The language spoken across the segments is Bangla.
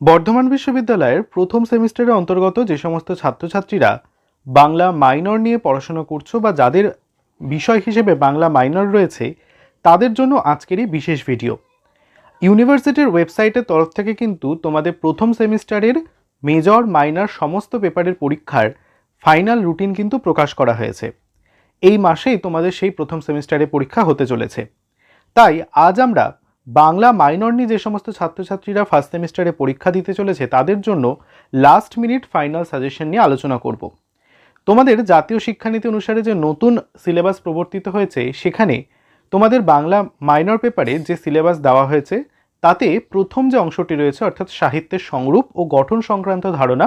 বর্ধমান বিশ্ববিদ্যালয়ের প্রথম সেমিস্টারের অন্তর্গত যে সমস্ত ছাত্রছাত্রীরা বাংলা মাইনর নিয়ে পড়াশোনা করছ বা যাদের বিষয় হিসেবে বাংলা মাইনর রয়েছে, তাদের জন্য আজকের এই বিশেষ ভিডিও। ইউনিভার্সিটির ওয়েবসাইটের তরফ থেকে কিন্তু তোমাদের প্রথম সেমিস্টারের মেজর, মাইনর সমস্ত পেপারের পরীক্ষার ফাইনাল রুটিন কিন্তু প্রকাশ করা হয়েছে। এই মাসেই তোমাদের সেই প্রথম সেমিস্টারে পরীক্ষা হতে চলেছে। তাই আজ আমরা বাংলা মাইনর নিয়ে যে সমস্ত ছাত্রছাত্রীরা ফার্স্ট সেমিস্টারে পরীক্ষা দিতে চলেছে, তাদের জন্য লাস্ট মিনিট ফাইনাল সাজেশন নিয়ে আলোচনা করব। তোমাদের জাতীয় শিক্ষানীতি অনুসারে যে নতুন সিলেবাস প্রবর্তিত হয়েছে, সেখানে তোমাদের বাংলা মাইনর পেপারে যে সিলেবাস দেওয়া হয়েছে, তাতে প্রথম যে অংশটি রয়েছে, অর্থাৎ সাহিত্যের সংরূপ ও গঠন সংক্রান্ত ধারণা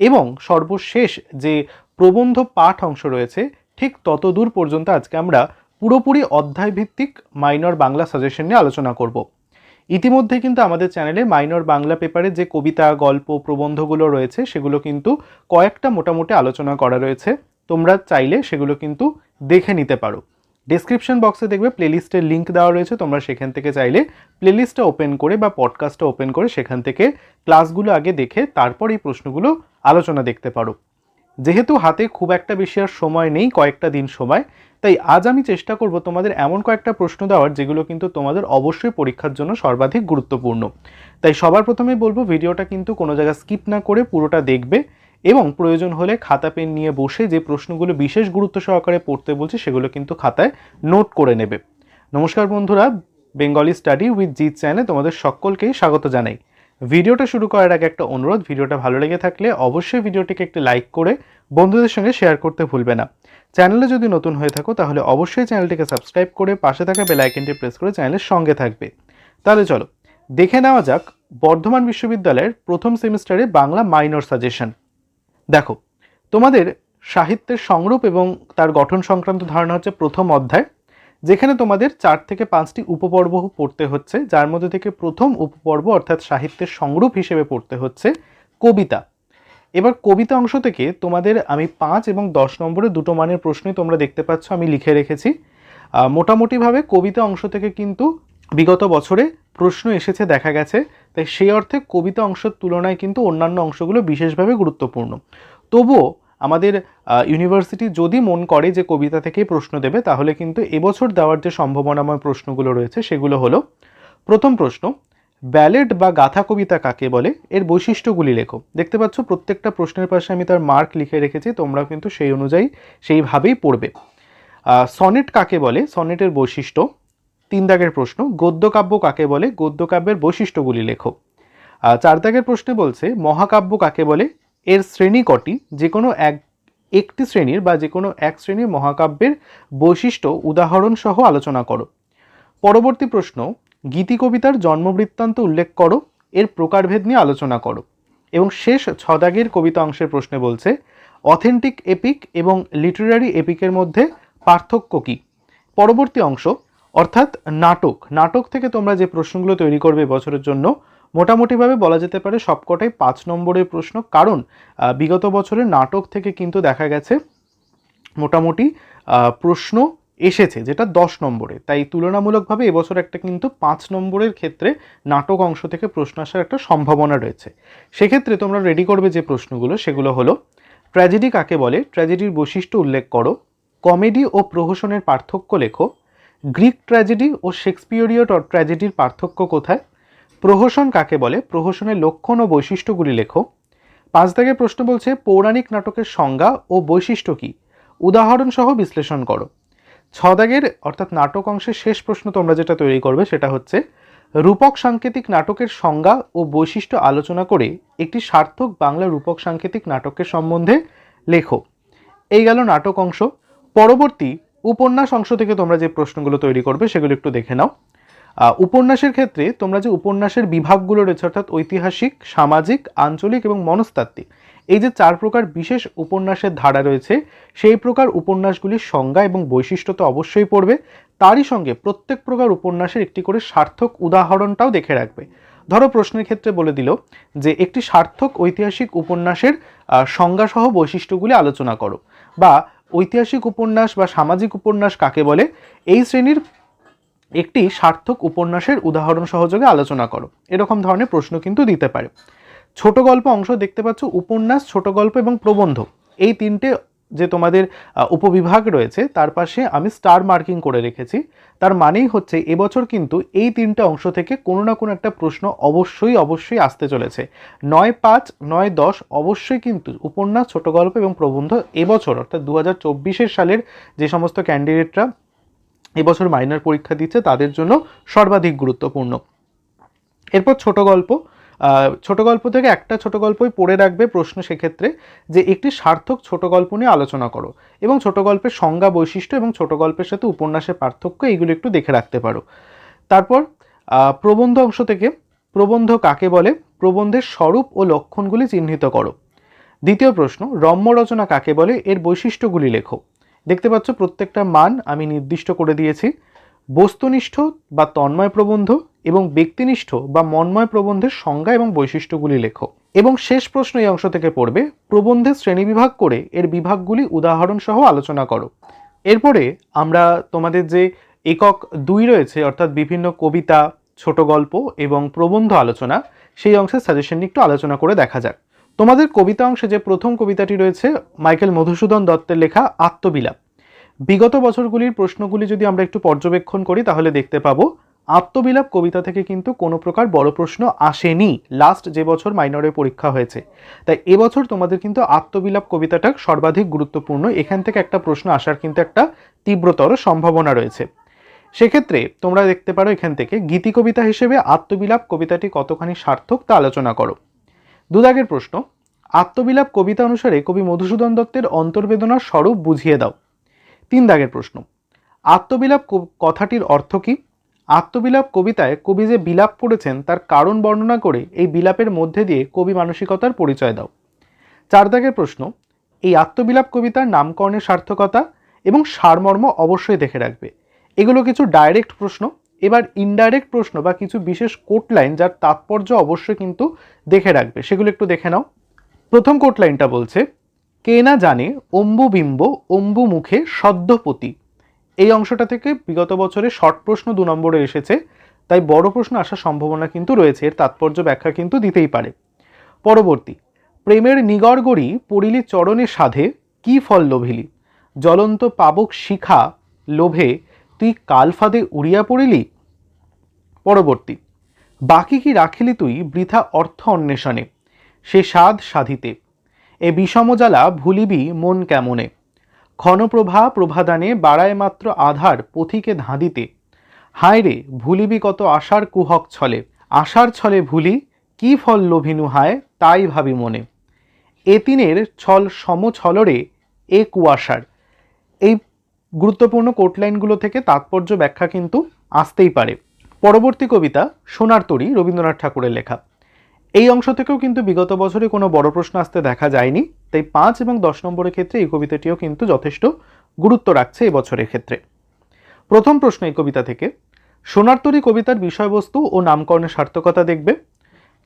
এবং সর্বশেষ যে প্রবন্ধ পাঠ অংশ রয়েছে, ঠিক ততদূর পর্যন্ত আজকে আমরা পুরোপুরি অধ্যায় ভিত্তিক মাইনর বাংলা সাজেশন নিয়ে আলোচনা করব। ইতিমধ্যে কিন্তু আমাদের চ্যানেলে মাইনর বাংলা পেপারে যে কবিতা, গল্প, প্রবন্ধগুলো রয়েছে, সেগুলো কিন্তু কয়েকটা মোটামুটি আলোচনা করা রয়েছে। তোমরা চাইলে সেগুলো কিন্তু দেখে নিতে পারো। ডেসক্রিপশন বক্সে দেখবে প্লেলিস্টের লিঙ্ক দেওয়া রয়েছে, তোমরা সেখান থেকে চাইলে প্লেলিস্টটা ওপেন করে বা পডকাস্টটা ওপেন করে সেখান থেকে ক্লাসগুলো আগে দেখে তারপর এই প্রশ্নগুলো আলোচনা দেখতে পারো। যেহেতু হাতে খুব একটা বেশি আর সময় নেই, কয়েকটা দিন সময়, তাই আজ আমি চেষ্টা করব তোমাদের এমন কয়েকটা প্রশ্ন দেওয়ার, যেগুলো কিন্তু তোমাদের অবশ্যই পরীক্ষার জন্য সর্বাধিক গুরুত্বপূর্ণ। তাই সবার প্রথমে বলব, ভিডিওটা কিন্তু কোনো জায়গায় স্কিপ না করে পুরোটা দেখবে এবং প্রয়োজন হলে খাতা, পেন নিয়ে বসে যে প্রশ্নগুলো বিশেষ গুরুত্ব সহকারে পড়তে বলছে, সেগুলো কিন্তু খাতায় নোট করে নেবে। নমস্কার বন্ধুরা বেঙ্গলি স্টাডি উইথ জিৎ চ্যানেলে তোমাদের সকলকেই স্বাগত জানাই। ভিডিওটা শুরু করার আগে একটা অনুরোধ, ভিডিওটা ভালো লেগে থাকলে অবশ্যই ভিডিওটিকে একটি লাইক করে বন্ধুদের সঙ্গে শেয়ার করতে ভুলবে না। চ্যানেলে যদি নতুন হয়ে থাকো, তাহলে অবশ্যই চ্যানেলটিকে সাবস্ক্রাইব করে পাশে থাকা বেল আইকনটি প্রেস করে চ্যানেলের সঙ্গে থাকবে। তাহলে চলো, দেখে নেওয়া যাক বর্ধমান বিশ্ববিদ্যালয়ের প্রথম সেমিস্টারে বাংলা মাইনর সাজেশন। দেখো, তোমাদের সাহিত্যের সংরূপ এবং তার গঠন সংক্রান্ত ধারণা হচ্ছে প্রথম অধ্যায়। যেখানে তোমাদের চার থেকে পাঁচটি উপপর্ব পড়তে হচ্ছে, যার মধ্যে থেকে প্রথম উপপর্ব অর্থাৎ সাহিত্যের সংরূপ হিসেবে পড়তে হচ্ছে কবিতা। এবার কবিতা অংশ থেকে তোমাদের আমি পাঁচ এবং দশ নম্বরে দুটো মানের প্রশ্নই তোমরা দেখতে পাচ্ছ, আমি লিখে রেখেছি। মোটামুটিভাবে কবিতা অংশ থেকে কিন্তু বিগত বছরে প্রশ্ন এসেছে, দেখা গেছে। তাই সেই অর্থে কবিতা অংশের তুলনায় কিন্তু অন্যান্য অংশগুলো বিশেষভাবে গুরুত্বপূর্ণ। তবুও আমাদের ইউনিভার্সিটি যদি মন করে যে কবিতা থেকেই প্রশ্ন দেবে, তাহলে কিন্তু এবছর দেওয়ার যে সম্ভাবনাময় প্রশ্নগুলো রয়েছে, সেগুলো হলো, প্রথম প্রশ্ন ব্যালেড বা গাথা কবিতা কাকে বলে? এর বৈশিষ্ট্যগুলি লেখো। দেখতে পাচ্ছ, প্রত্যেকটা প্রশ্নের পাশে আমি তার মার্ক লিখে রেখেছি তোমরা কিন্তু সেই অনুযায়ী সেইভাবেই পড়বে। সনেট কাকে বলে? সনেটের বৈশিষ্ট্য, তিন দাগের প্রশ্ন গদ্য কাব্য কাকে বলে? গদ্য কাব্যের বৈশিষ্ট্যগুলি লেখো। চার দাগের প্রশ্নে বলছে, মহাকাব্য কাকে বলে? এর শ্রেণি কটি? যে কোনো এক, একটি শ্রেণির বা যে কোনো এক শ্রেণির মহাকাব্যের বৈশিষ্ট্য উদাহরণ সহ আলোচনা করো। পরবর্তী প্রশ্ন, গীতি কবিতার জন্মবৃত্তান্ত উল্লেখ করো, এর প্রকারভেদ নিয়ে আলোচনা করো। এবং শেষ ছদাগের কবিতা অংশের প্রশ্নে বলছে, অথেন্টিক এপিক এবং লিটারারি এপিকের মধ্যে পার্থক্য কী? পরবর্তী অংশ, অর্থাৎ নাটক নাটক থেকে তোমরা যে প্রশ্নগুলো তৈরি করবে বছরের জন্য মোটামুটিভাবে বলা যেতে পারে সবকটাই পাঁচ নম্বরের প্রশ্ন। কারণ বিগত বছরের নাটক থেকে কিন্তু দেখা গেছে মোটামুটি প্রশ্ন এসেছে যেটা দশ নম্বরে তাই তুলনামূলকভাবে এবছর একটা কিন্তু পাঁচ নম্বরের ক্ষেত্রে নাটক অংশ থেকে প্রশ্ন আসার একটা সম্ভাবনা রয়েছে। সেক্ষেত্রে তোমরা রেডি করবে যে প্রশ্নগুলো, সেগুলো হলো ট্র্যাজেডি কাকে বলে? ট্র্যাজেডির বৈশিষ্ট্য উল্লেখ করো কমেডি ও প্রহসনের পার্থক্য লেখো গ্রিক ট্র্যাজেডি ও শেক্সপিয়রীয় ট্র্যাজেডির পার্থক্য কোথায়? প্রহসন কাকে বলে? প্রহসনের লক্ষণ ও বৈশিষ্ট্যগুলি লেখো। পাঁচ দাগের প্রশ্ন বলছে, পৌরাণিক নাটকের সংজ্ঞা ও বৈশিষ্ট্য কী? উদাহরণ সহ বিশ্লেষণ করো। ছ দাগের, অর্থাৎ নাটক অংশের শেষ প্রশ্ন তোমরা যেটা তৈরি করবে সেটা হচ্ছে, রূপক সাংকেতিক নাটকের সংজ্ঞা ও বৈশিষ্ট্য আলোচনা করে একটি সার্থক বাংলা রূপক সাংকেতিক নাটকের সম্বন্ধে লেখো। এই গেল নাটক অংশ। পরবর্তী উপন্যাস অংশ থেকে তোমরা যে প্রশ্নগুলো তৈরি করবে সেগুলো একটু দেখে নাও। উপন্যাসের ক্ষেত্রে তোমরা যে উপন্যাসের বিভাগগুলো রয়েছে, অর্থাৎ ঐতিহাসিক, সামাজিক, আঞ্চলিক এবং মনস্তাত্ত্বিক, এই যে চার প্রকার বিশেষ উপন্যাসের ধারা রয়েছে, সেই প্রকার উপন্যাসগুলির সংজ্ঞা এবং বৈশিষ্ট্য তো অবশ্যই পড়বে। তারই সঙ্গে প্রত্যেক প্রকার উপন্যাসের একটি করে সার্থক উদাহরণটাও দেখে রাখবে। ধরো প্রশ্নের ক্ষেত্রে বলে দিল যে, একটি সার্থক ঐতিহাসিক উপন্যাসের সংজ্ঞাসহ বৈশিষ্ট্যগুলি আলোচনা করো। বা ঐতিহাসিক উপন্যাস বা সামাজিক উপন্যাস কাকে বলে? এই শ্রেণির একটি সার্থক উপন্যাসের উদাহরণ সহযোগে আলোচনা করো। এরকম ধরনের প্রশ্ন কিন্তু দিতে পারে। ছোট গল্প অংশ দেখতে পাচ্ছ, উপন্যাস, ছোট গল্প এবং প্রবন্ধ। এই তিনটে যে তোমাদের উপবিভাগ রয়েছে, তার পাশে আমি স্টার মার্কিং করে রেখেছি। তার মানেই হচ্ছে, এবছর কিন্তু এই তিনটে অংশ থেকে কোনো না কোনো একটা প্রশ্ন অবশ্যই অবশ্যই আসতে চলেছে। নয় পাঁচ, নয় দশ, অবশ্যই কিন্তু উপন্যাস, ছোট গল্প এবং প্রবন্ধ এবছর, অর্থাৎ দু হাজার সালের যে সমস্ত ক্যান্ডিডেটরা এবছর মাইনার পরীক্ষা দিচ্ছে, তাদের জন্য সর্বাধিক গুরুত্বপূর্ণ। এরপর ছোট গল্প ছোট গল্প থেকে একটা ছোট গল্পই পড়ে রাখবে প্রশ্ন সেক্ষেত্রে যে একটি সার্থক ছোট গল্প নিয়ে আলোচনা করো এবং ছোট গল্পের সংজ্ঞা বৈশিষ্ট্য এবং ছোট গল্পের সাথে উপন্যাসের পার্থক্য এগুলো একটু দেখে রাখতে পারো। তারপর প্রবন্ধ অংশ থেকে, প্রবন্ধ কাকে বলে? প্রবন্ধের স্বরূপ ও লক্ষণগুলি চিহ্নিত করো। দ্বিতীয় প্রশ্ন, রম্য রচনা কাকে বলে? এর বৈশিষ্ট্যগুলি লেখো। দেখতে পাচ্ছ প্রত্যেকটা মান আমি নির্দিষ্ট করে দিয়েছি। বস্তুনিষ্ঠ বা তন্ময় প্রবন্ধ এবং ব্যক্তিনিষ্ঠ বা মন্ময় প্রবন্ধের সংজ্ঞা এবং বৈশিষ্ট্যগুলি লেখো। এবং শেষ প্রশ্ন এই অংশ থেকে পড়বে, প্রবন্ধের শ্রেণীবিভাগ করে এর বিভাগগুলি উদাহরণ সহ আলোচনা করো। এরপরে আমরা তোমাদের যে একক দুই রয়েছে, অর্থাৎ বিভিন্ন কবিতা, ছোট গল্প এবং প্রবন্ধ আলোচনা, সেই অংশের সাজেশন নিয়ে একটু আলোচনা করে দেখা যাক। তোমাদের কবিতা অংশে যে প্রথম কবিতাটি রয়েছে, মাইকেল মধুসূদন দত্তের লেখা আত্মবিলাপ। বিগত বছরগুলির প্রশ্নগুলি যদি আমরা একটু পর্যবেক্ষণ করি, তাহলে দেখতে পাবো, আত্মবিলাপ কবিতা থেকে কিন্তু কোনো প্রকার বড় প্রশ্ন আসেনি। লাস্ট যে বছর মাইনরে পরীক্ষা হয়েছে। তাই এবছর তোমাদের কিন্তু আত্মবিলাপ কবিতাটা সর্বাধিক গুরুত্বপূর্ণ। এখান থেকে একটা প্রশ্ন আসার কিন্তু একটা তীব্রতর সম্ভাবনা রয়েছে। সেক্ষেত্রে তোমরা দেখতে পারো এখান থেকে গীতি কবিতা হিসেবে আত্মবিলাপ কবিতাটি কতখানি সার্থক তা আলোচনা করো। দুদাগের প্রশ্ন, আত্মবিলাপ কবিতা অনুসারে কবি মধুসূদন দত্তের অন্তর্বেদনার স্বরূপ বুঝিয়ে দাও। তিন দাগের প্রশ্ন, আত্মবিলাপ কথাটির অর্থ কী? আত্মবিলাপ কবিতায় কবি যে বিলাপ করেছেন তার কারণ বর্ণনা করে এই বিলাপের মধ্যে দিয়ে কবি মানসিকতার পরিচয় দাও। চার দাগের প্রশ্ন, এই আত্মবিলাপ কবিতার নামকরণের সার্থকতা এবং সারমর্ম অবশ্যই দেখে রাখবে। এগুলো কিছু ডাইরেক্ট প্রশ্ন এবার ইনডাইরেক্ট প্রশ্ন বা কিছু বিশেষ কোট লাইন যার তাৎপর্য অবশ্যই কিন্তু দেখে রাখবে। সেগুলো একটু দেখে নাও। প্রথম কোট লাইনটা বলছে, কে না জানে অম্বুবিম্ব অম্বু মুখে সদ্যপতি এই অংশটা থেকে বিগত বছরে শর্ট প্রশ্ন দু নম্বরে এসেছে, তাই বড় প্রশ্ন আসার সম্ভাবনা কিন্তু রয়েছে। এর তাৎপর্য ব্যাখ্যা কিন্তু দিতেই পারে। পরবর্তী, প্রেমের নিগড়গড়ি পড়িলি চরণে সাধে, কি ফল লোভিলি? জ্বলন্ত পাবক শিখা লোভে তুই কালফাদে উড়িয়া পড়িলি? পরবর্তী। বাকি কি রাখিলি তুই বৃথা অর্থ অন্বেষণে? সে স্বাদ সাধিতে। এ বিষম জ্বালা ভুলিবি মন কেমনে? ক্ষণপ্রভা প্রভাদানে বাড়ায় মাত্র আধার পথিকে ধাঁধিতে। হায় রে ভুলিবি কত আশার কুহক ছলে। আশার ছলে ভুলি, কি ফল লোভিনু হায় তাই ভাবি মনে। এ তিনের ছল সমছলরে এ কুয়াশার। এই গুরুত্বপূর্ণ কোটলাইনগুলো থেকে তাৎপর্য ব্যাখ্যা কিন্তু আসতেই পারে। পরবর্তী কবিতা সোনার তরী রবীন্দ্রনাথ ঠাকুরের লেখা। এই অংশ থেকেও কিন্তু বিগত বছরে কোনো বড় প্রশ্ন আসতে দেখা যায়নি, তাই পাঁচ এবং দশ নম্বরের ক্ষেত্রে এই কবিতাটিও কিন্তু যথেষ্ট গুরুত্ব রাখছে এই বছরের ক্ষেত্রে। প্রথম প্রশ্ন এই কবিতা থেকে, সোনার তরী কবিতার বিষয়বস্তু ও নামকরণের সার্থকতা দেখবে?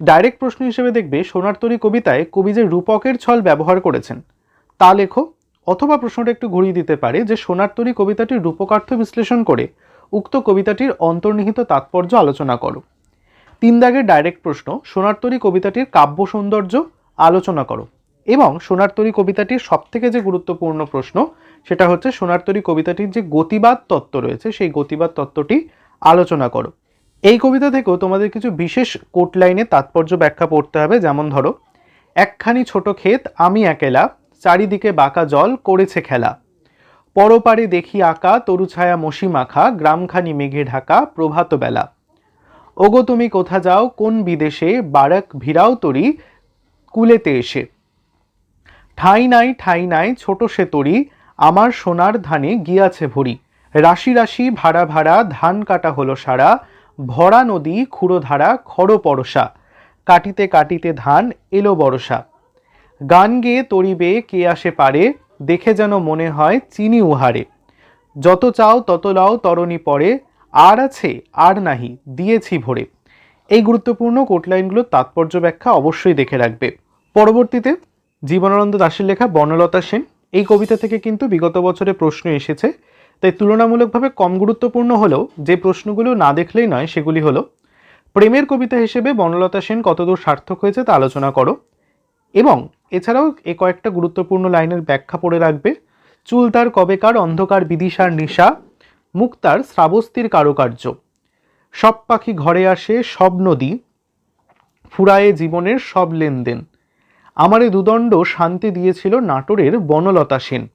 ডাইরেক্ট প্রশ্ন হিসেবে দেখবে, সোনার তরী কবিতায় কবি যে রূপকের ছল ব্যবহার করেছেন, তা লেখো অথবা প্রশ্নটা একটু ঘুরিয়ে দিতে পারে যে সোনার তরী কবিতাটির রূপকার্থ বিশ্লেষণ করে উক্ত কবিতাটির অন্তর্নিহিত তাৎপর্য আলোচনা করো। তিন দাগের ডাইরেক্ট প্রশ্ন, সোনার তরী কবিতাটির কাব্য সৌন্দর্য আলোচনা করো এবং সোনার তরী কবিতাটির সবথেকে যে গুরুত্বপূর্ণ প্রশ্ন, সেটা হচ্ছে সোনার তরী কবিতাটির যে গতিবাদ তত্ত্ব রয়েছে, সেই গতিবাদ তত্ত্বটি আলোচনা করো। এই কবিতা থেকেও তোমাদের কিছু বিশেষ কোট লাইনে তাৎপর্য ব্যাখ্যা পড়তে হবে। যেমন ধরো, একখানি ছোট ক্ষেত আমি একেলা চারিদিকে বাঁকা জল করেছে খেলা। পরপারে দেখি আঁকা তরুছায়া মশি মাখা, গ্রামখানি মেঘে ঢাকা, প্রভাত বেলা। ওগো তুমি কোথা যাও, কোন বিদেশে, বারাক ভিড়াও তরি, কুলেতে এসে। ঠাই নাই ঠাই নাই, ছোট সে তরি, আমার সোনার ধানে গিয়াছে ভরি। রাশি রাশি, ভাড়া ভাড়া, ধান কাটা হলো সারা, ভরা নদী ক্ষুরোধারা খড় পরশা কাটিতে কাটিতে ধান, এলো বরসা। গান গেয়ে তরিবে কে আসে পারে, দেখে যেন মনে হয় চিনি উহারে। যত চাও তত লাও তরণী পরে, আর আছে আর নাহি, দিয়েছি ভরে। এই গুরুত্বপূর্ণ কোটলাইনগুলোর তাৎপর্য ব্যাখ্যা অবশ্যই দেখে রাখবে। পরবর্তীতে জীবনানন্দ দাসের লেখা বনলতা সেন, এই কবিতা থেকে কিন্তু বিগত বছরে প্রশ্ন এসেছে। তাই তুলনামূলকভাবে কম গুরুত্বপূর্ণ হলেও যে প্রশ্নগুলো না দেখলেই নয় সেগুলি হলো, প্রেমের কবিতা হিসেবে বনলতা সেন কতদূর সার্থক হয়েছে তা আলোচনা করো। এবং এছাড়াও এ কয়েকটা গুরুত্বপূর্ণ লাইনের ব্যাখ্যা পড়ে রাখবে। চুল তার কবেকার, অন্ধকার, বিদিশার নিশা, মুখ তার শ্রাবস্তির কারুকার্য। সব পাখি ঘরে আসে, সব নদী ফুরায়ে জীবনের সব লেনদেন। আমার আমারে দুদণ্ড শান্তি দিয়েছিল নাটোরের বনলতা সেন।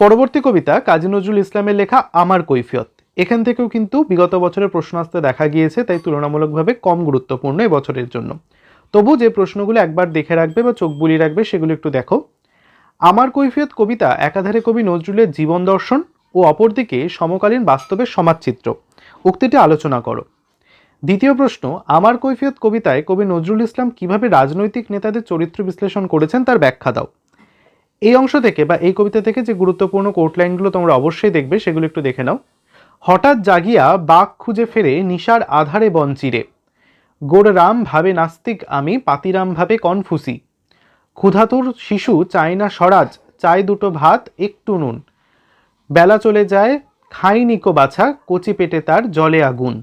পরবর্তী কবিতা কাজী নজরুল ইসলামের লেখা আমার কৈফিয়ত। এখান থেকেও কিন্তু বিগত বছরের প্রশ্ন আসতে দেখা গিয়েছে, তাই তুলনামূলকভাবে কম গুরুত্বপূর্ণ এবছরের জন্য। তবু যে প্রশ্নগুলো একবার দেখে রাখবে বা চোখ বুলিয়ে রাখবে, সেগুলো একটু দেখো। আমার কৈফিয়ত কবিতা একাধারে কবি নজরুলের জীবন দর্শন ও অপরদিকে সমকালীন বাস্তবের সমাজচিত্র। উক্তিটি আলোচনা করো। দ্বিতীয় প্রশ্ন, আমার কৈফিয়ত কবিতায় কবি নজরুল ইসলাম কীভাবে রাজনৈতিক নেতাদের চরিত্র বিশ্লেষণ করেছেন তার ব্যাখ্যা দাও। এই অংশ থেকে বা এই কবিতা থেকে যে গুরুত্বপূর্ণ কোর্ট লাইনগুলো তোমরা অবশ্যই দেখবে, সেগুলো একটু দেখে নাও। হঠাৎ জাগিয়া বাঘ খুঁজে ফেরে নিশার আধারে বঞ্চিরে গোড় রাম ভাবে নাস্তিক আমি, পাতিরাম ভাবে কনফুসি। ক্ষুধাতুর শিশু চায় না স্বরাজ চায় দুটো ভাত, একটু নুন। বেলা চলে যায় খাই নিকো বাছা, কচি পেটে তার জলে আগুন।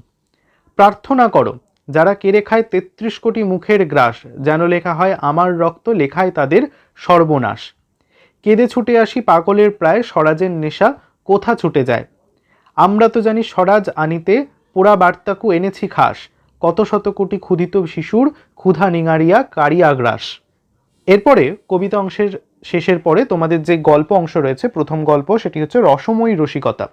প্রার্থনা করো, যারা কেড়ে খায় তেত্রিশ কোটি মুখের গ্রাস, যেন লেখা হয়, আমার রক্ত লেখায় তাদের সর্বনাশ। কেঁদে ছুটে আসি পাগলের প্রায় স্বরাজের নেশা, কোথা ছুটে যায়? আমরা তো জানি স্বরাজ আনিতে, পোড়া বার্তাকু এনেছি খাস। কত শত কোটি ক্ষুধিত শিশুর ক্ষুধা নিঙারিয়া কারিয়া গ্রাস এরপরে কবিতা অংশের শেষের পরে তোমাদের যে গল্প অংশ রয়েছে, প্রথম গল্প, সেটি হচ্ছে রসময়ী রসিকতা।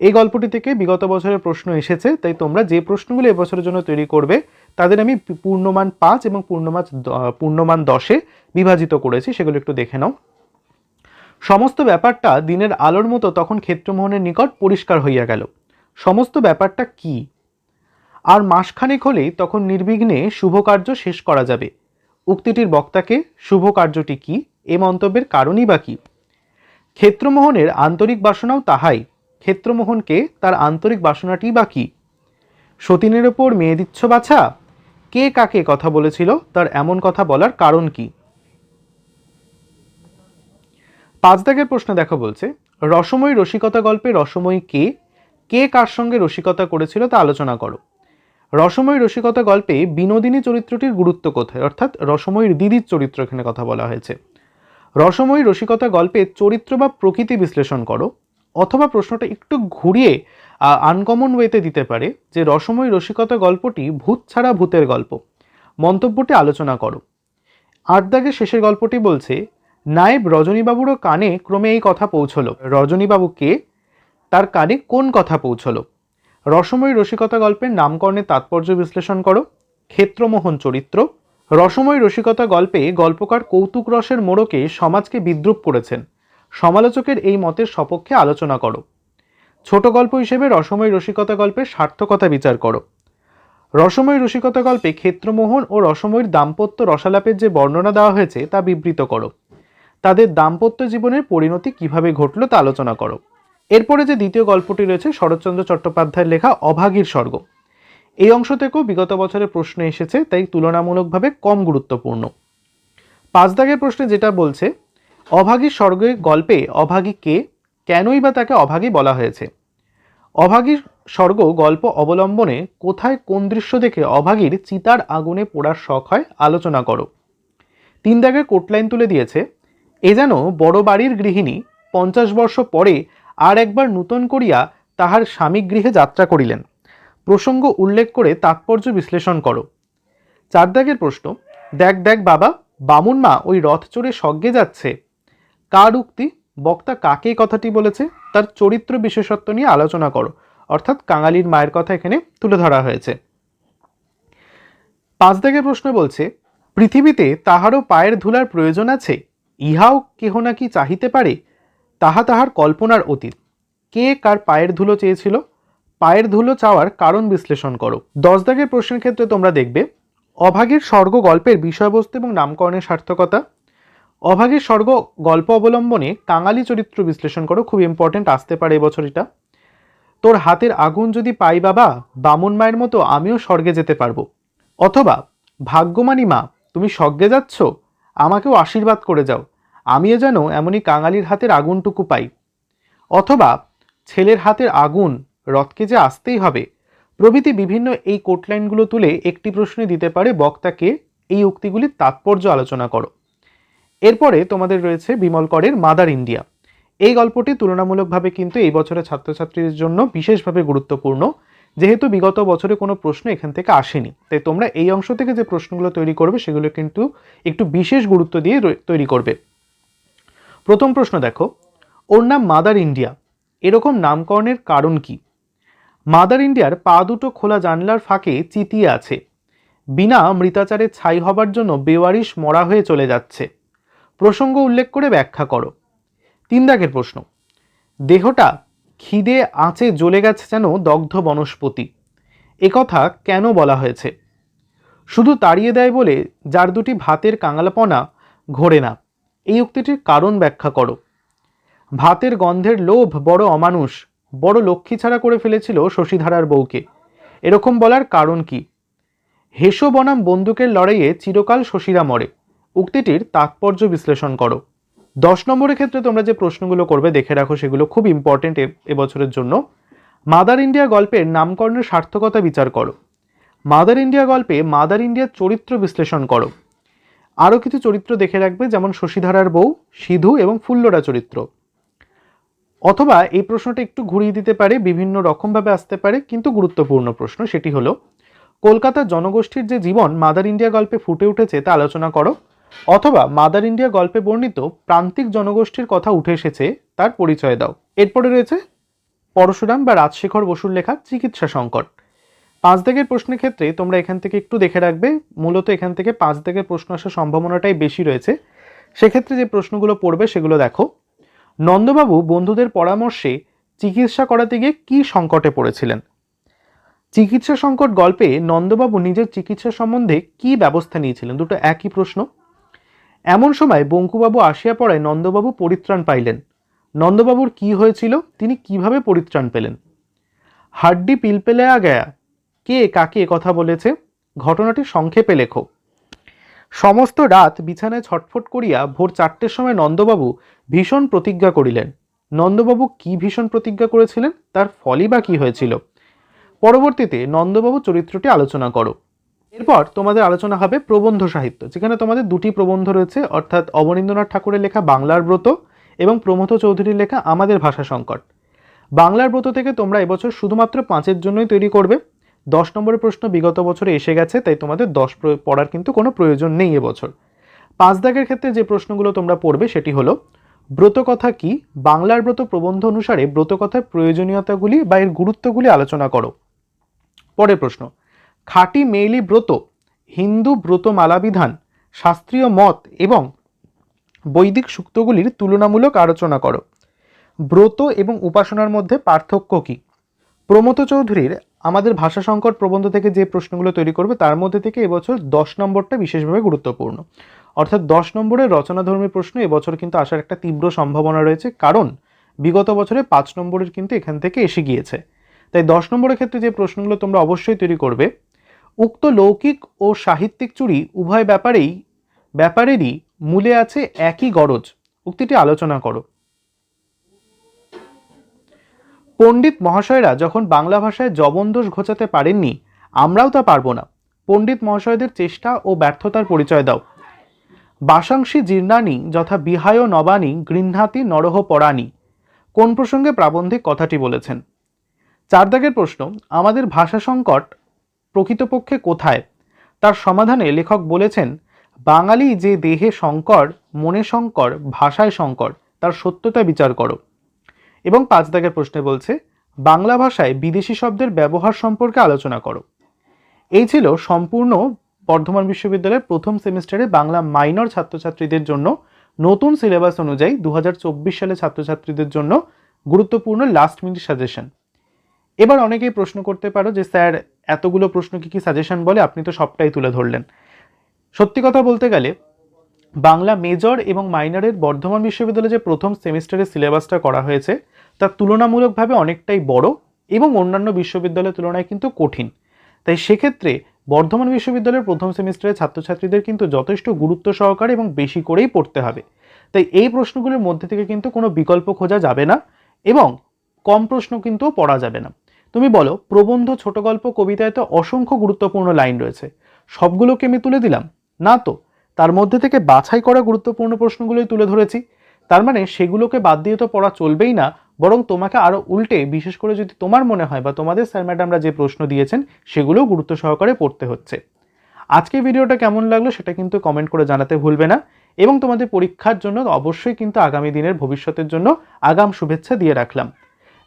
এই গল্পটি থেকে বিগত বছরের প্রশ্ন এসেছে, তাই তোমরা যে প্রশ্নগুলো এবছরের জন্য তৈরি করবে, তাদের আমি পূর্ণমান পাঁচ এবং পূর্ণমান পূর্ণমান দশে বিভাজিত করেছি, সেগুলো একটু দেখে নাও। সমস্ত ব্যাপারটা দিনের আলোর মতো তখন ক্ষেত্রমোহনের নিকট পরিষ্কার হইয়া গেল। সমস্ত ব্যাপারটা কি? আর মাসখানেক হলেই তখন নির্বিঘ্নে শুভ কার্য শেষ করা যাবে। উক্তিটির বক্তাকে শুভ কার্যটি কি? এ মন্তব্যের কারণই বা কি? ক্ষেত্রমোহনের আন্তরিক বাসনাও তাহাই। ক্ষেত্রমোহনকে তার আন্তরিক বাসনাটি বা কি? সতীনের ওপর মেয়ে দিচ্ছ বাছা? কে কাকে কথা বলেছিল? তার এমন কথা বলার কারণ কি? পাঁচ দাগের প্রশ্ন দেখা বলছে, রসময়ী রসিকতা গল্পে রসময়ী কে? কে কার সঙ্গে রসিকতা করেছিল তা আলোচনা করো। রসময়ী রসিকতা গল্পে বিনোদিনী চরিত্রটির গুরুত্ব কোথায়? অর্থাৎ রসময়ীর দিদির চরিত্র এখানে কথা বলা হয়েছে। রসময়ী রসিকতা গল্পে চরিত্র বা প্রকৃতি বিশ্লেষণ করো, অথবা প্রশ্নটা একটু ঘুরিয়ে আনকমন ওয়েতে দিতে পারে যে রসময়ী রসিকতা গল্পটি ভূত ছাড়া ভূতের গল্প। মন্তব্যটি আলোচনা করো। আট দাগের শেষের গল্পটি বলছে, নায়েব রজনীবাবুরও কানে ক্রমে এই কথা পৌঁছলো। রজনীবাবু কে? তার কানে কোন কথা পৌঁছলো? রসময়ী রসিকতা গল্পের নামকরণের তাৎপর্য বিশ্লেষণ করো। ক্ষেত্রমোহন চরিত্র। রসময়ী রসিকতা গল্পে গল্পকার কৌতুক রসের মোড়কে সমাজকে বিদ্রুপ করেছেন। সমালোচকের এই মতের সপক্ষে আলোচনা করো। ছোট গল্প হিসেবে রসময়ী রসিকতা গল্পের সার্থকতা বিচার করো। রসময়ী রসিকতা গল্পে ক্ষেত্রমোহন ও রসময়ীর দাম্পত্য রসালাপের যে বর্ণনা দেওয়া হয়েছে তা বিবৃত করো। তাদের দাম্পত্য জীবনের পরিণতি কীভাবে ঘটলো তা আলোচনা করো। এরপরে যে দ্বিতীয় গল্পটি রয়েছে, শরৎচন্দ্র চট্টোপাধ্যায়ের লেখা অভাগীর স্বর্গ। এই অংশ থেকেও বিগত বছরের প্রশ্ন এসেছে, তাই তুলনামূলকভাবে কম গুরুত্বপূর্ণ। পাঁচ দাগের প্রশ্নে যেটা বলছে, অভাগীর স্বর্গের গল্পে অভাগী কে, কেনই বা তাকে অভাগী বলা হয়েছে? অভাগীর স্বর্গ গল্প অবলম্বনে কোথায় কোন দৃশ্য দেখে অভাগীর চিতার আগুনে পোড়ার শখ হয়, আলোচনা করো। তিন দাগের কোটলাইন তুলে দিয়েছে, এ যেন বড় বাড়ির গৃহিণী পঞ্চাশ বর্ষ পরে আর একবার নূতন করিয়া তাহার স্বামী গৃহে যাত্রা করিলেন। প্রসঙ্গ উল্লেখ করে তাৎপর্য বিশ্লেষণ করো। চার দাগের প্রশ্ন, দেখ দেখ, বাবা, বামুন মা ওই রথ চড়ে স্বর্গে যাচ্ছে। কার উক্তি? বক্তা কাকে কথাটি বলেছে? তার চরিত্র বিশেষত্ব নিয়ে আলোচনা করো। অর্থাৎ কাঙালির মায়ের কথা এখানে তুলে ধরা হয়েছে। পাঁচ দাগের প্রশ্ন বলছে, পৃথিবীতে তাহারও পায়ের ধুলার প্রয়োজন আছে? ইহাও কেহ নাকি চাহিতে পারে? তাহা তাহার কল্পনার অতীত। কে কার পায়ের ধুলো চেয়েছিল? পায়ের ধুলো চাওয়ার কারণ বিশ্লেষণ করো। দশ দাগের প্রশ্নের ক্ষেত্রে তোমরা দেখবে, অভাগের স্বর্গ গল্পের বিষয়বস্তু এবং নামকরণের সার্থকতা। অভাগের স্বর্গ গল্প অবলম্বনে কাঙালি চরিত্র বিশ্লেষণ করো, খুব ইম্পর্টেন্ট আসতে পারে এবছর এটা তোর হাতের আগুন যদি পাই বাবা, বামুন মায়ের মতো আমিও স্বর্গে যেতে পারব। অথবা, ভাগ্যমানী মা, তুমি স্বর্গে যাচ্ছ, আমাকেও আশীর্বাদ করে যাও। আমিও যেন এমনই কাঙালির হাতের আগুনটুকু পাই। অথবা ছেলের হাতের আগুন রথকে যে আসতেই হবে, প্রভৃতি বিভিন্ন এই কোটলাইনগুলো তুলে একটি প্রশ্নে দিতে পারে বক্তাকে এই উক্তিগুলির তাৎপর্য আলোচনা করো। এরপরে তোমাদের রয়েছে বিমল করের মাদার ইন্ডিয়া। এই গল্পটি তুলনামূলকভাবে কিন্তু এই বছরের ছাত্রছাত্রীদের জন্য বিশেষভাবে গুরুত্বপূর্ণ, যেহেতু বিগত বছরে কোনো প্রশ্ন এখান থেকে আসেনি। তাই তোমরা এই অংশ থেকে যে প্রশ্নগুলো তৈরি করবে সেগুলো কিন্তু একটু বিশেষ গুরুত্ব দিয়ে তৈরি করবে। প্রথম প্রশ্ন দেখো। ওর নাম মাদার ইন্ডিয়া। এরকম নামকরণের কারণ কি? মাদার ইন্ডিয়ার পা দুটো খোলা জানলার ফাঁকে চিতিয়ে আছে। বিনা মৃতাচারে ছাই হবার জন্য বেওয়ারিশ মরা হয়ে চলে যাচ্ছে। প্রসঙ্গ উল্লেখ করে ব্যাখ্যা করো। তিন দাগের প্রশ্ন। দেহটা খিদে আঁচে জ্বলে গেছে যেন দগ্ধ বনস্পতি। একথা কেন বলা হয়েছে? শুধু তাড়িয়ে দেয় বলে যার দুটি ভাতের কাঙালপনা ঘোরে না। এই উক্তিটির কারণ ব্যাখ্যা করো। ভাতের গন্ধের লোভ বড় অমানুষ, বড় লক্ষ্মী ছাড়া করে ফেলেছিল শশীধারার বউকে। এরকম বলার কারণ কি? হেসো বনাম বন্দুকের লড়াইয়ে চিরকাল শশীরা মরে। উক্তিটির তাৎপর্য বিশ্লেষণ করো। দশ নম্বরের ক্ষেত্রে তোমরা যে প্রশ্নগুলো করবে দেখে রাখো, সেগুলো খুব ইম্পর্টেন্ট এবছরের জন্য। মাদার ইন্ডিয়া গল্পের নামকরণের সার্থকতা বিচার করো। মাদার ইন্ডিয়া গল্পে মাদার ইন্ডিয়ার চরিত্র বিশ্লেষণ করো। আরও কিছু চরিত্র দেখে রাখবে, যেমন শশীধারার বউ, সিধু এবং ফুল্লরা চরিত্র। অথবা এই প্রশ্নটা একটু ঘুরিয়ে দিতে পারে, বিভিন্ন রকমভাবে আসতে পারে, কিন্তু গুরুত্বপূর্ণ প্রশ্ন সেটি হলো কলকাতার জনগোষ্ঠীর যে জীবন মাদার ইন্ডিয়া গল্পে ফুটে উঠেছে তা আলোচনা করো, অথবা মাদার ইন্ডিয়া গল্পে বর্ণিত প্রান্তিক জনগোষ্ঠীর কথা উঠে এসেছে তার পরিচয় দাও। এরপরে রয়েছে পরশুরাম বা রাজশেখর বসুর লেখা চিকিৎসা সংকট। পাঁচ দাগের প্রশ্নের ক্ষেত্রে তোমরা এখান থেকে একটু দেখে রাখবে, মূলত এখান থেকে পাঁচ দাগের প্রশ্ন আসার সম্ভাবনাটাই বেশি রয়েছে। সেক্ষেত্রে যে প্রশ্নগুলো পড়বে সেগুলো দেখো। নন্দবাবু বন্ধুদের পরামর্শে চিকিৎসা করাতে গিয়ে কী সংকটে পড়েছিলেন? চিকিৎসা সংকট গল্পে নন্দবাবু নিজের চিকিৎসা সম্বন্ধে কী ব্যবস্থা নিয়েছিলেন? দুটো একই প্রশ্ন। এমন সময় বঙ্কুবাবু আসিয়া পড়ায় নন্দবাবু পরিত্রাণ পাইলেন। নন্দবাবুর কি হয়েছিল? তিনি কীভাবে পরিত্রাণ পেলেন? হাড্ডি পিলপেলে আ গয়া কে কাকে কথা বলেছে? ঘটনাটি সংক্ষেপে লেখো। সমস্ত রাত বিছানায় ছটফট করিয়া ভোর চারটের সময় নন্দবাবু ভীষণ প্রতিজ্ঞা করিলেন। নন্দবাবু কি ভীষণ প্রতিজ্ঞা করেছিলেন? তার ফলই বা কি হয়েছিল? পরবর্তীতে নন্দবাবু চরিত্রটি আলোচনা করো। এরপর তোমাদের আলোচনা হবে প্রবন্ধ সাহিত্য, যেখানে তোমাদের দুটি প্রবন্ধ রয়েছে, অর্থাৎ অবনীন্দ্রনাথ ঠাকুরের লেখা বাংলার ব্রত এবং প্রমথ চৌধুরীর লেখা আমাদের ভাষা সংকট। বাংলার ব্রত থেকে তোমরা এবছর শুধুমাত্র পাঁচের জন্যই তৈরি করবে। দশ নম্বরের প্রশ্ন, বিগত বছরে এসে গেছে, তাই তোমাদের দশ পড়ার কিন্তু কোনো প্রয়োজন নেই এবছর। পাঁচ দাগের ক্ষেত্রে যে প্রশ্নগুলো তোমরা পড়বে সেটি হলো, ব্রতকথা কি? বাংলার ব্রত প্রবন্ধ অনুসারে ব্রতকথার প্রয়োজনীয়তাগুলি বা এর গুরুত্বগুলি আলোচনা করো। পরের প্রশ্ন, খাঁটি মেইলি ব্রত, হিন্দু ব্রতমালা বিধান শাস্ত্রীয় মত এবং বৈদিক সূক্তগুলির তুলনামূলক আলোচনা করো। ব্রত এবং উপাসনার মধ্যে পার্থক্য কী? প্রমথ চৌধুরীর আমাদের ভাষা সংকট প্রবন্ধ থেকে যে প্রশ্নগুলো তৈরি করবে, তার মধ্যে থেকে এবছর দশ নম্বরটা বিশেষভাবে গুরুত্বপূর্ণ। অর্থাৎ দশ নম্বরের রচনাধর্মী প্রশ্ন এবছর কিন্তু আসার একটা তীব্র সম্ভাবনা রয়েছে, কারণ বিগত বছরে পাঁচ নম্বরের কিন্তু এখান থেকে এসে গিয়েছে। তাই দশ নম্বরের ক্ষেত্রে যে প্রশ্নগুলো তোমরা অবশ্যই তৈরি করবে, উক্ত লৌকিক ও সাহিত্যিক চুরি উভয় ব্যাপারেই, ব্যাপারেরই মূলে আছে একই গরজ। উক্তিটি আলোচনা করো। পণ্ডিত মহাশয়রা যখন বাংলা ভাষায় জবনদোষ ঘোচাতে পারেননি, আমরাও তা পারব না। পণ্ডিত মহাশয়দের চেষ্টা ও ব্যর্থতার পরিচয় দাও। বাসাংশী জীর্ণানি যথা বিহায় নবানী গৃহাতি নরহ পরাণী। কোন প্রসঙ্গে প্রাবন্ধিক কথাটি বলেছেন? চারদাগের প্রশ্ন, আমাদের ভাষা সংকট প্রকৃতপক্ষে কোথায়? তার সমাধানে লেখক বলেছেন, বাঙালি যে দেহে সংকর, মনে সংকর, ভাষায় সংকর, তার সত্যতা বিচার করো। এবং পাঁচ দাগের প্রশ্নে বলছে, বাংলা ভাষায় বিদেশি শব্দের ব্যবহার সম্পর্কে আলোচনা করো। এই ছিল সম্পূর্ণ বর্ধমান বিশ্ববিদ্যালয়ের প্রথম সেমিস্টারে বাংলা মাইনর ছাত্রছাত্রীদের জন্য নতুন সিলেবাস অনুযায়ী দু হাজার চব্বিশ সালে ছাত্রছাত্রীদের জন্য গুরুত্বপূর্ণ লাস্ট মিনিট সাজেশন এবার অনেকেই প্রশ্ন করতে পারো যে, স্যার, এতগুলো প্রশ্ন কি কি সাজেশন বলে? আপনি তো সবটাই তুলে ধরলেন। সত্যি কথা বলতে গেলে, বাংলা মেজর এবং মাইনরের বর্ধমান বিশ্ববিদ্যালয়ে যে প্রথম সেমিস্টারের সিলেবাসটা করা হয়েছে তা তুলনামূলকভাবে অনেকটাই বড় এবং অন্যান্য বিশ্ববিদ্যালয়ের তুলনায় কিন্তু কঠিন। তাই সেক্ষেত্রে বর্ধমান বিশ্ববিদ্যালয়ের প্রথম সেমিস্টারের ছাত্রছাত্রীদের কিন্তু যথেষ্ট গুরুত্ব সহকারে এবং বেশি করেই পড়তে হবে। তাই এই প্রশ্নগুলোর মধ্যে থেকে কিন্তু কোনো বিকল্প খোঁজা যাবে না এবং কম প্রশ্ন কিন্তু পড়া যাবে না। তুমি বলো, প্রবন্ধ ছোট গল্প কবিতায় তো অসংখ্য গুরুত্বপূর্ণ লাইন রয়েছে। সবগুলোকে আমি তুলে দিলাম? না তো। তার মধ্যে থেকে বাছাই করা গুরুত্বপূর্ণ প্রশ্নগুলোই তুলে ধরেছি। তার মানে সেগুলোকে বাদ দিয়ে তো পড়া চলবেই না বরং তোমাকে আরও উল্টে, বিশেষ করে যদি তোমার মনে হয় বা তোমাদের স্যার ম্যাডামরা যে প্রশ্ন দিয়েছেন সেগুলো গুরুত্ব সহকারে পড়তে হচ্ছে। আজকে ভিডিওটা কেমন লাগল সেটা কিন্তু কমেন্ট করে জানাতে ভুলবে না এবং তোমাদের পরীক্ষার জন্য অবশ্যই কিন্তু আগামী দিনের ভবিষ্যতের জন্য আগাম শুভেচ্ছা দিয়ে রাখলাম।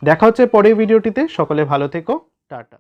দেখা হচ্ছে পরের ভিডিওটিতে। সকলে ভালো থেকো। টাটা।